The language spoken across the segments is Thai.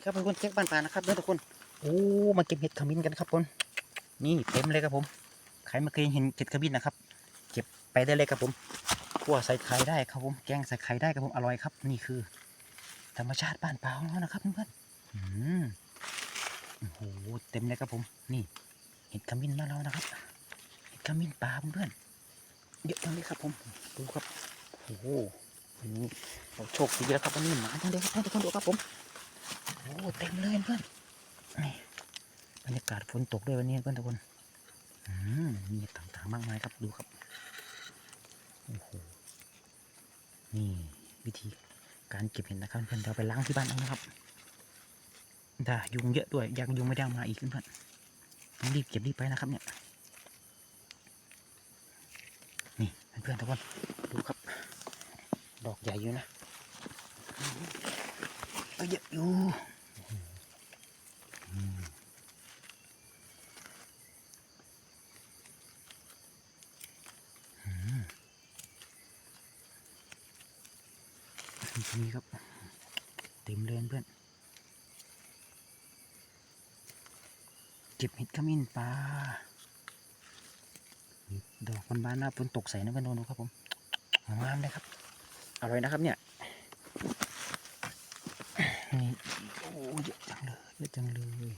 นี่ครับเพื่อนๆแจ็คบ้านป่านะครับเด้อทุกคนโอ้มาเก็บเห็ดขมิ้นกันครับผมนี่เต็มเลยครับผมใครมาเคยเห็นเห็ดขมิ้นนะครับ เก็บไปได้เลยครับผมคั่วใส่ไข่ได้ครับผมแกงใส่ไข่ได้ครับผมอร่อยครับ นี่คือ ธรรมชาติบ้านป่าของเรานะครับเพื่อนๆอืมโอ้โหเต็มเลยครับผม นี่ เห็ดขมิ้นมานเรานะครับ เห็ดขมิ้นป่าเพื่อนเยอะจังเลยครับผมดูครับโอ้โหวันนี้เราโชคดีแล้วครับวันนี้หมาจังเลยครับทุกคนดูครับผม อ้เต็มเลยเพื่อนนี่บรรยากาศฝนตกด้วยวันนี้เพื่อนทุกคนอืมมีต่างๆมากมายครับดูครับโอ้โหนี่วิธีการเก็บเห็ดนะครับเพื่อนเราไปล้างที่บ้านเอานะครับถ้ายุงเยอะด้วยอยากยุงไม่ได้มาอีกเพื่อนต้องรีบเก็บรีบไปนะครับเนี่ยนี่เพื่อนทุกคนดูครับ ดอกใหญ่อยู่นะก็เยอะอยู่อืมอืมตรง นี่ครับ เต็มเลยเพื่อนเก็บเห็ดขมิ้นปลาดอกบานๆหน้าฝนตกใส่นะเพื่อนดูครับผมงามเลยครับอร่อยนะครับเนี่ยนี่โอ้เยอะจังเลยเยอะจังเลย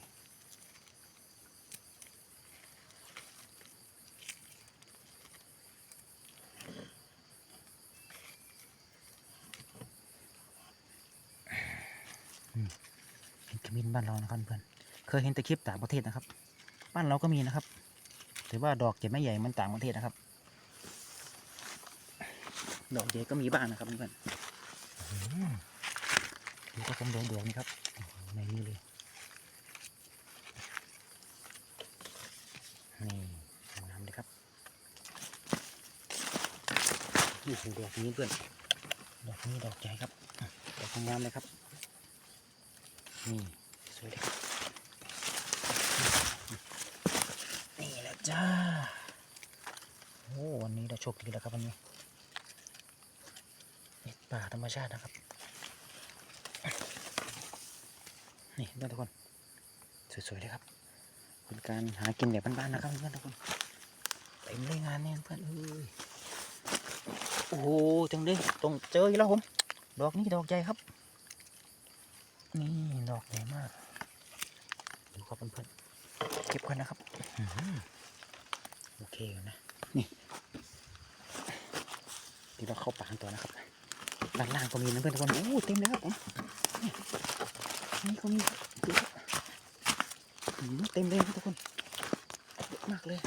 อืมเห็นข มินบ้านเรานะครับเพื่อนเคยเห็นแต่คลิปต่างประเทศนะครับ บ้านเราก็มีนะครับ ถือว่าดอกจะไม่ใหญ่มันต่างประเทศนะครับ ดอกใหญ่ก็มีบ้างนะครับเพื่อนๆอื้อหือดูก็ผมดวงดวงๆนี่ครับในนี้เลยนี่งามเลยครับนี่คือดอกนี้เพื่อนดอกนี้ดอกใหญ่ครับอะดอกงามเลยครับนี่ เลยนี่แหละจ้า โอ้วันนี้เราโชคดีแล้วครับวันนี้เห็ดป่าธรรมชาตินะครับ นี่เพื่อนทุกคน สวยๆเลยครับเป็นการหากินแบบบ้านๆนะครับเพื่อนทุกคนเต็มเลยงานเนี่ยเพื่อนเอ้ยโอ้โหจังเลยตรงเจออีกแล้วผม ดอกนี้ดอกใหญ่ครับ นี่ ดอกใหญ่มาก ครับเพื่อนๆเก็บกันนะครับอื้อหือโอเคอยู่นะนี่เดี๋ยวเราเข้าป่ากันต่อนะครับด้านล่างก็มีนะเพื่อนทุกคนโอ้เต็มเลยครับผมนี่นี่ก็มีครับดูครับอืมเต็มเลยครับทุกคนเยอะมากเลย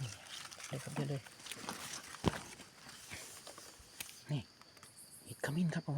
นี่เลยครับเยอะเลยนี่เห็ดขมิ้นครับผม